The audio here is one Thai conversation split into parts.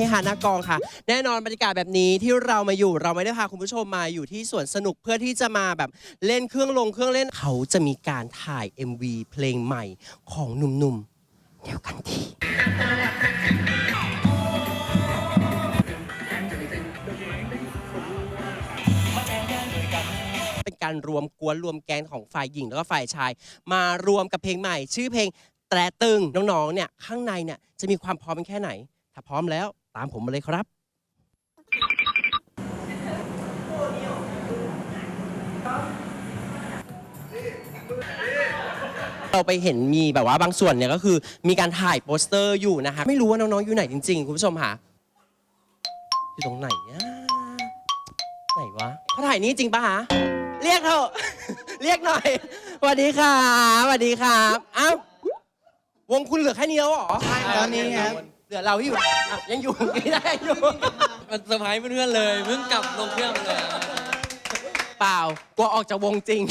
เฮฮานากองค่ะ แน่นอนบรรยากาศแบบนี้ที่เรามาอยู่เราไม่ได้พาคุณผู้ชมมาอยู่ที่สวนสนุกเพื่อที่จะมาแบบเล่นเครื่องลงเครื่องเล่นเขาจะมีการถ่าย MV เพลงใหม่ของหนุ่มๆเดียวกันทีเป็นการรวมกวนรวมแกนของฝ่ายหญิงแล้วก็ฝ่ายชาย มารวมกับเพลงใหม่ ชื่อเพลงแตรตึงน้องๆเนี่ยข้างในเนี่ยจะมีความพร้อมเป็นแค่ไหน ถ้าพร้อมแล้ว ตามผมมาเลยครับ เราไปเห็นมีแบบว่าบางส่วนเนี่ยก็คือมีการถ่ายโปสเตอร์อยู่นะคะไม่รู้ว่าน้องๆอยู่ไหนจริงๆ คุณผู้ชมค่ะอยู่ตรงไหนอะไหนวะเขาถ่ายนี่จริงปะคะเรียกเถอะ เรียกหน่อยสวัสดีค่ะสวัสดีครับอ้าววงคุณเหลือแค่นี้แล้วเหรอ ตอนนี้ครับ เหลือเราที่อยู่อะยังอยู่ไม่ได้อยู่มันเซอร์ไพรส์เพื่อนๆเลยเพิ่งกลับลงเครื่องมาเลย เปล่ากลัวออกจากวงจริง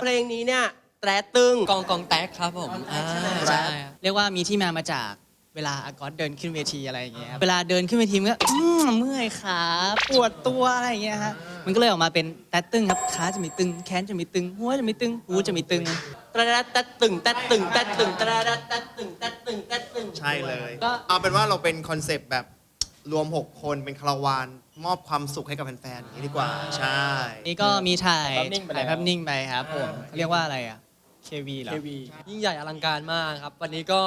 เพลงนี้เนี่ยแตรตึง กองกองแตกครับผมอ่าใช่ครับเรียกว่ามีที่มามาจากเวลาอากอสเดินขึ้นเวทีอะไรอย่างเงี้ยครับเวลาเดินขึ้นเวทีมันก็อืมเมื่อยขาปวดตัวอะไรอย่างเงี้ยฮะมันก็เลยออกมาเป็นแตดตึงครับขาจะมีตึงแขนจะมีตึง หัวจะมีตึงหูจะมีตึง ตระดัดตัดตึงตัดตึงตัดตึงตระดัดตัดตึงตัดตึงตัดตึงใช่เลย ก็ เอาเป็นว่าเราเป็นคอนเซปต์แบบรวม 6 คนเป็นคาราวานมอบความสุขให้กับแฟนๆอย่างนี้ดีกว่า ใช่ นี่ก็มีถ่ายภาพนิ่งไปแล้ว ถ่ายภาพนิ่งไปครับผมเรียกว่าอะไรอะ KV เหรอ KV ยิ่งใหญ่อลังการมากครับ วันนี้ก็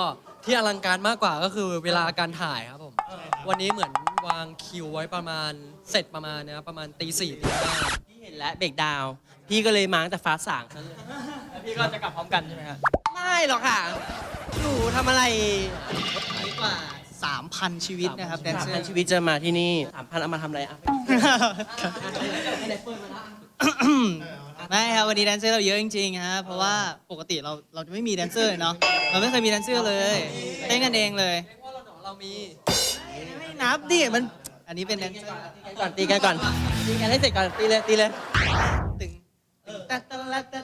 ที่อลังการมากกว่าก็คือเวลาการถ่ายครับผม วันนี้เหมือนวางคิวไว้ประมาณเสร็จประมาณนะครับประมาณตีสี่ตีห้าพี่เห็นแล้วเบรกดาวน์พี่ก็เลยมาตั้งแต่ฟ้าสางซะเลย พี่ก็จะกลับพร้อมกันใช่ไหมครับ ไม่หรอกค่ะ หนูทำอะไรนี่กว่า 3,000 ชีวิตนะครับแดนสามเซอพันร์ชีวิตจะมาที่นี่สามพันเอามาทำอะไรอะไม่ครับวันนี้แดนเซอร์เราเยอะจริงๆครับเพราะว่าปกติเราเราจะไม่มีแดนเซอร์เลยเนาะเราไม่เคยมีแดนเซอร์เลยเต้นกันเองเลยว่าเราหนอเรามีไม่นับดิมันอันนี้เป็นแดนเซอร์ก่อนตีกันก่อนตีกันให้เสร็จก่อนตีเลยตีเลยตึงตึงตะตะ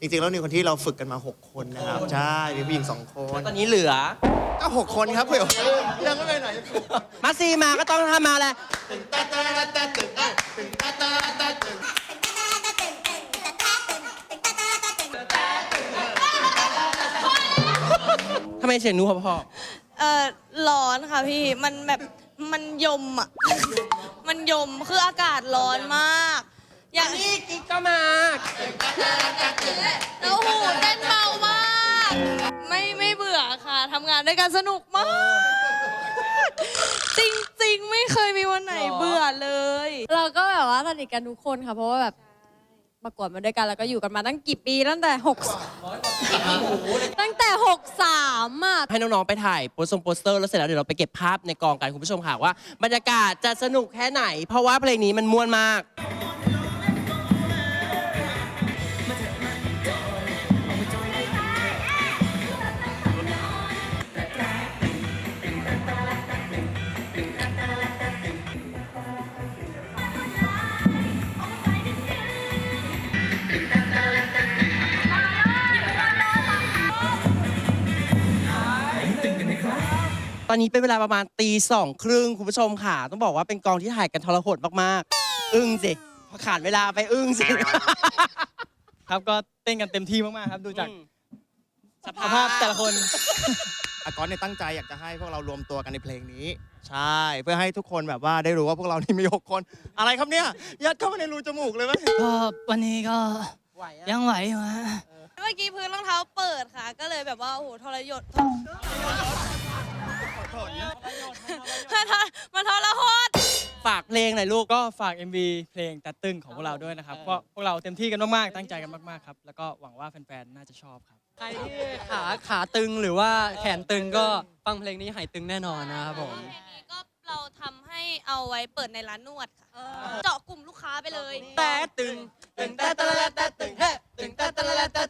จริงๆ แล้วนี่คนที่เราฝึกกันมา 6 คนนะครับ ใช่มีผู้หญิง 2 คนตอนนี้เหลือ ก็6คนครับเพื่อนยังไม่ไปไหนมาซีมาก็ต้องทำมาแหละตึงตาตาตาตึงเอ้ยตึงตาตาตาตึงทำไมเสียงหนูพอเออร้อนค่ะพี่ มันแบบ มันยมอะ มันยม คืออากาศร้อนมาก อย่างนี่กิ๊กก็มาแล้วโอ้โหเต้นเบามาก ไม่ไม่เบื่อค่ะทำงานด้วยกันสนุกมาก จริงๆ ไม่เคยมีวันไหนเบื่อเลย เราก็แบบว่าสนิทกันทุกคนค่ะ เพราะว่าแบบประกวดมาด้วยกันแล้วก็อยู่กันมาตั้งกี่ปีตั้งแต่หกตั้งแต่หกสามอะให้น้อง ๆ ไปถ่ายโปสต์โปสเตอร์ แล้วเสร็จแล้วเดี๋ยวเราไปเก็บภาพในกองกันคุณผู้ชมค่ะว่า บรรยากาศจะสนุกแค่ไหน เพราะว่าเพลงนี้มันม่วนมาก ตอนนี้เป็นเวลาประมาณตีสองครึ่งคุณผู้ชมค่ะ ต้องบอกว่าเป็นกองที่ถ่ายกันทรหดมากๆ อึ้งสิพอขาดเวลาไปอึ้งสิ ครับก็เต้นกันเต็มที่มากๆครับ ดูจากอืมสภาพแต่ละคน อากอนเนี่ยตั้งใจอยากจะให้พวกเรารวมตัวกันในเพลงนี้ ใช่ เพื่อให้ทุกคนแบบว่าได้รู้ว่าพวกเรานี่มี6คน อะไรครับเนี่ย ยัดเข้ามาในรูจมูกเลยไหมก็วันนี้ก็ไหวอะยังไหวอยู่ฮะเมื่อกี้พื้นรองเท้าเปิดค่ะ ก็เลยแบบว่า โอ้โหทรยศ เพลงหน่อยลูก ก็ฝาก MV เพลงตัดตึงของพวกเราด้วยนะครับเพราะพวกเราเต็มที่กันมากๆ ตั้งใจกันมากๆครับ แล้วก็หวังว่าแฟนๆ น่าจะชอบครับ ใครที่ขาขาตึงหรือว่าแขนตึงก็ฟังเพลงนี้หายตึงแน่นอนนะครับผมนี้ก็เราทำให้เอาไว้เปิดในร้านนวดค่ะ เจาะกลุ่มลูกค้าไปเลย แต่ตึง ตึงแต่แต่แต่